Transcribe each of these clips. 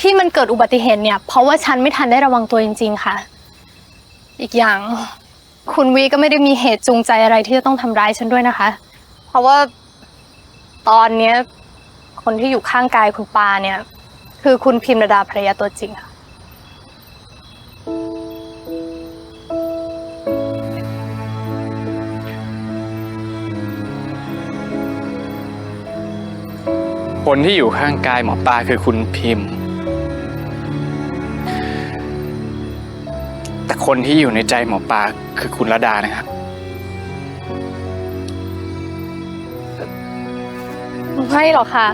ที่มันเกิดอุบัติเหตุเนี่ย เพราะว่าฉันไม่ทันได้ระวังตัวจริง ๆ ค่ะ อีกอย่าง คุณวีก็ไม่ได้มีเหตุจูงใจอะไรที่จะต้องทำร้ายฉันด้วยนะคะ เพราะว่าตอนเนี้ย คนที่อยู่ข้างกายคุณปาเนี่ย คือคุณพิมรดาภรรยาตัวจริงค่ะ คนที่อยู่ข้างกายหมอปลาคือคุณพิมพ์ คนที่อยู่ในใจหมอปลาคือคุณระดานะครับ ไม่หรอกค่ะ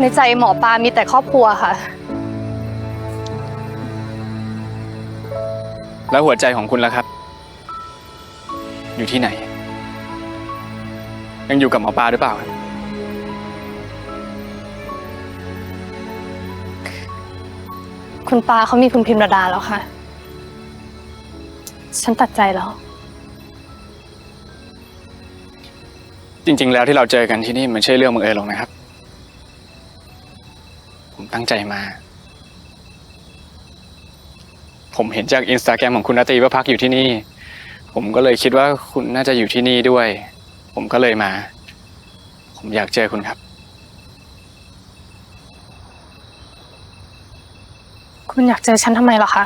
ในใจหมอปลามีแต่ครอบครัวค่ะ แล้วหัวใจของคุณล่ะครับ อยู่ที่ไหน ยังอยู่กับหมอปลาหรือเปล่าครับ คุณปาเขามีคุณพิมรดาแล้วค่ะ ฉันตัดใจแล้ว จริง ๆ แล้วที่เราเจอกันที่นี่มันไม่ใช่เรื่องบังเอิญหรอกนะครับ ผมตั้งใจมา ผมเห็นจากอินสตาแกรมของคุณนาตีว่าพักอยู่ที่นี่ ผมก็เลยคิดว่าคุณน่าจะอยู่ที่นี่ด้วย ผมก็เลยมา ผมอยากเจอคุณครับ คุณอยากเจอฉันทำไมเหรอคะ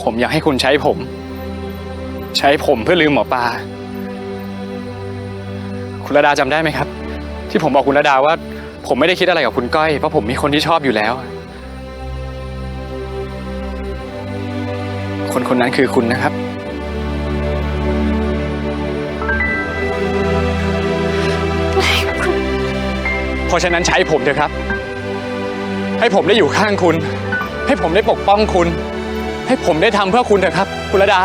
ผมอยากให้คุณใช้ผม ใช้ผมเพื่อลืมหมอปลา คุณระดาจำได้ไหมครับ ที่ผมบอกคุณระดาว่า ผมไม่ได้คิดอะไรกับคุณก้อย เพราะผมมีคนที่ชอบอยู่แล้ว คนคนนั้นคือคุณนะครับ เพราะฉะนั้นใช้ผมเถอะครับ ให้ผมได้อยู่ข้างคุณ ให้ผมได้ปกป้องคุณ ให้ผมได้ทำเพื่อคุณเถอะครับ คุณระดา